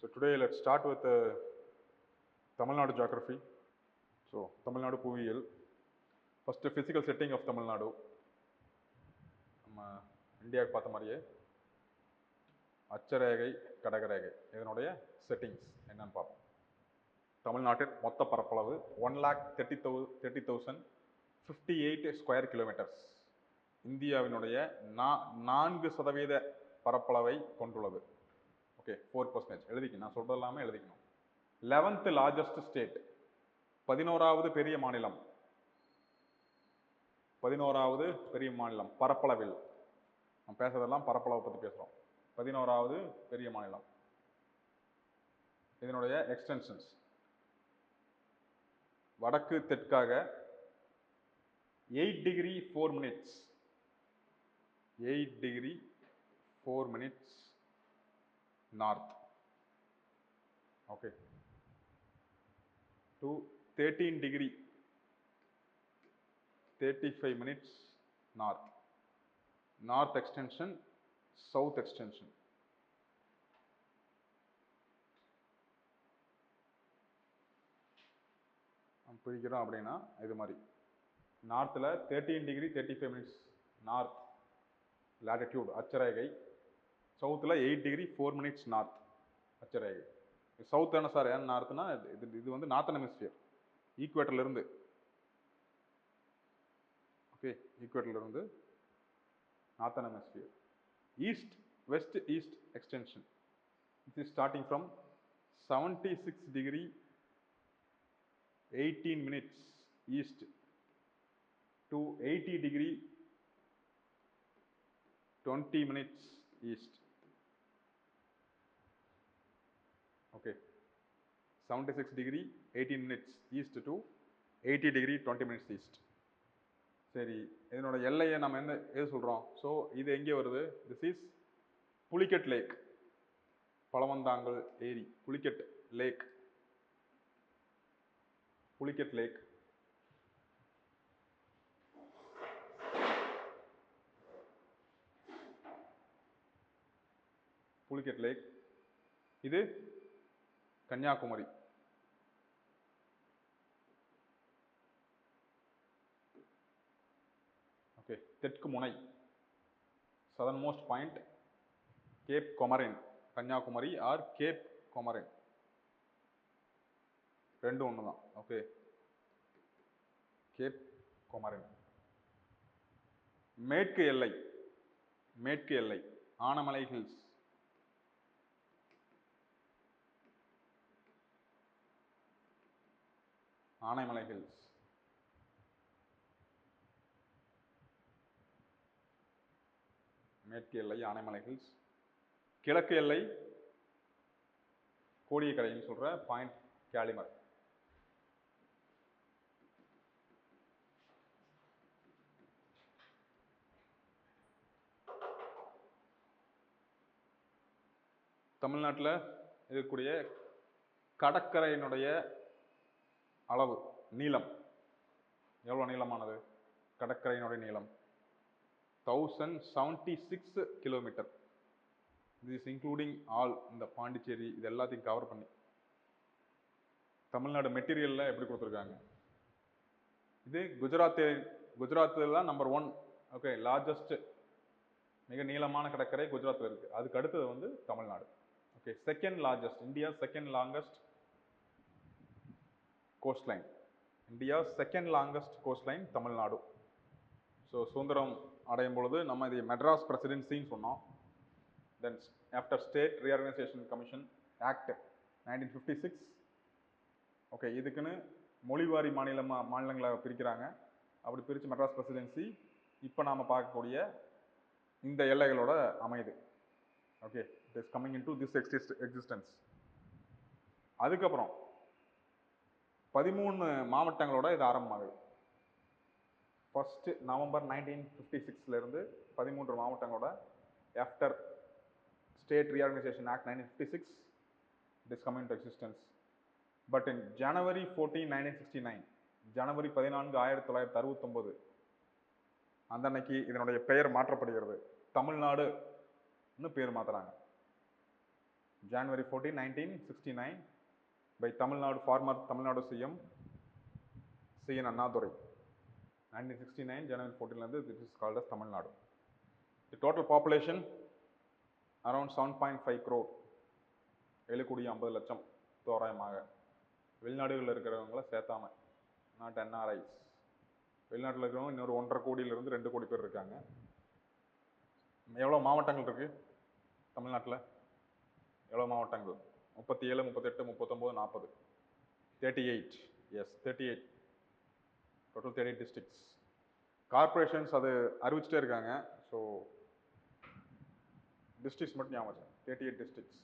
So today let's start with uh, Tamil Nadu geography. So Tamil Nadu புவியியல் first physical setting of Tamil Nadu நம்ம இந்தியாவுக்கு பார்த்த மாதிரியே அச்சரேகை கடகரேகை இதனுடைய செட்டிங்ஸ் என்னன்னு பார்ப்போம். தமிழ்நாட்டின் மொத்த பரப்பளவு one lakh thirty thou thirty thousand fifty eight square kilometres இந்தியாவினுடைய நா நான்கு சதவீத பரப்பளவை கொண்டுள்ளது. ஓகே ஃபோர் பர்சன்டேஜ் எழுதிக்கணும். நான் சொல்கிறது எல்லாமே எழுதிக்கணும். லெவன்த்து லார்ஜஸ்ட் ஸ்டேட் பதினோராவது பெரிய மாநிலம். பதினோராவது பெரிய மாநிலம். பரப்பளவில். நம்ம பேசுறதெல்லாம் பரப்பளவை பற்றி பேசுகிறோம் பதினோராவது பெரிய மாநிலம். இதனுடைய எக்ஸ்டென்ஷன்ஸ் வடக்கு தெற்காக eight degree four minutes eight degree four minutes north okay to thirteen degree thirty five minutes north north extension south extension பிரிக்கிறோம் அப்படின்னா இது மாதிரி. நார்த்தில் thirteen degree thirty five minutes north latitude அச்சரேகை சவுத்தில் eight degree four minutes north. அச்சரேகை. South என்ன sir ஏன் நார்த்னா இது இது வந்து நார்த்தன் ஹெமிஸ்பியர். ஈக்குவேட்டர்லேருந்து okay ஈக்குவேட்டர்லேருந்து northern hemisphere. East west east extension. It is starting from seventy six degree eighteen minutes east to eighty degree twenty minutes east Okay. 76 degree, 18 minutes east to 80 degree, 20 minutes east. சரி இதனோட எல்லையை நம்ம என்ன எது சொல்கிறோம் so இது எங்கே வருது? This is Pulicat lake Pazhavanthangal ஏரி புலிக்கட் லேக் புலிக்கட் லேக் புலிக்கட் லேக் இது கன்னியாகுமரி. ஓகே தெற்கு முனை. Southernmost point cape Comorin Kanyakumari or cape Comorin ரெண்டும் ஒன்று தான் ஓகே கேப் கொமரின் மேற்கு எல்லை. மேற்கு எல்லை. ஆனமலை ஹில்ஸ் ஆனைமலை ஹில்ஸ் மேற்கு எல்லை ஆனைமலை ஹில்ஸ் கிழக்கு எல்லை கோடியக்கரைன்னு சொல்கிற பாயிண்ட் கேலிமர் தமிழ்நாட்டில் இருக்கக்கூடிய கடற்கரையினுடைய அளவு நீளம். எவ்வளோ நீளமானது? கடற்கரையினுடைய நீளம். தௌசண்ட் செவன்டி சிக்ஸ் கிலோமீட்டர் இது இஸ் இன்க்ளூடிங் ஆல் இந்த பாண்டிச்சேரி இது எல்லாத்தையும் கவர் பண்ணி. தமிழ்நாடு மெட்டீரியலில் எப்படி கொடுத்துருக்காங்க? இது குஜராத் குஜராத்தில் தான் நம்பர் ஒன் ஓகே லார்ஜஸ்ட் மிக நீளமான கடற்கரை குஜராத்தில் இருக்குது அதுக்கு அடுத்தது வந்து Tamil Nadu. Okay second largest India second longest coastline India second longest coastline Tamil Nadu so சுதந்திரம் அடையும் பொழுது நம்ம இது மெட்ராஸ் பிரசிடென்சின்னு சொன்னோம். Then after state reorganisation commission act nineteen fifty six okay இதுக்குன்னு மொழிவாரி மாநிலமாக மாநிலங்களை பிரிக்கிறாங்க. அப்படி பிரித்து மெட்ராஸ் பிரசிடென்சி இப்போ நாம் பார்க்கக்கூடிய இந்த எல்லைகளோட அமையுது okay it is coming into this exist existence அதுக்கப்புறம் பதிமூணு மாவட்டங்களோட இது ஆரம்பமாகுது. ஃபஸ்ட்டு நவம்பர் நைன்டீன் ஃபிஃப்டி சிக்ஸ்லேருந்து பதிமூன்று மாவட்டங்களோட after state reorganisation act nineteen fifty six it is coming to existence but in January fourteen nineteen sixty nine ஜனவரி பதினான்கு ஆயிரத்தி தொள்ளாயிரத்தி அறுபத்தொம்போது அந்த அன்னைக்கு இதனுடைய பெயர் மாற்றப்படுகிறது. தமிழ்நாடுன்னு பேர் மாற்றுறாங்க January fourteen nineteen sixty nine by Tamil Nadu former Tamil Nadu CM C N Annadurai nineteen sixty nine January ஃபோர்டீன்லேருந்து this is called as Tamil Nadu the total population around seven point five crore ஏழு கோடி ஐம்பது லட்சம் தோராயமாக. வெளிநாடுகளில் இருக்கிறவங்கள சேர்த்தாம நாட் என்ஆர்ஐஸ் வெளிநாட்டில் இருக்கிறவங்க இன்னொரு ஒன்றரை கோடியிலேருந்து ரெண்டு கோடி பேர் இருக்காங்க. எவ்வளோ மாவட்டங்கள் இருக்குது தமிழ்நாட்டில்? எவ்வளோ மாவட்டங்கள்? முப்பத்தி ஏழு முப்பத்தெட்டு முப்பத்தொம்போது நாற்பது. Thirty eight yes thirty eight total thirty eight districts corporations அது அறிவிச்சிட்டே இருக்காங்க. ஸோ டிஸ்ட்ரிக்ஸ் மட்டும் ஞாபகம் தேர்ட்டி எயிட் டிஸ்ட்ரிக்ஸ்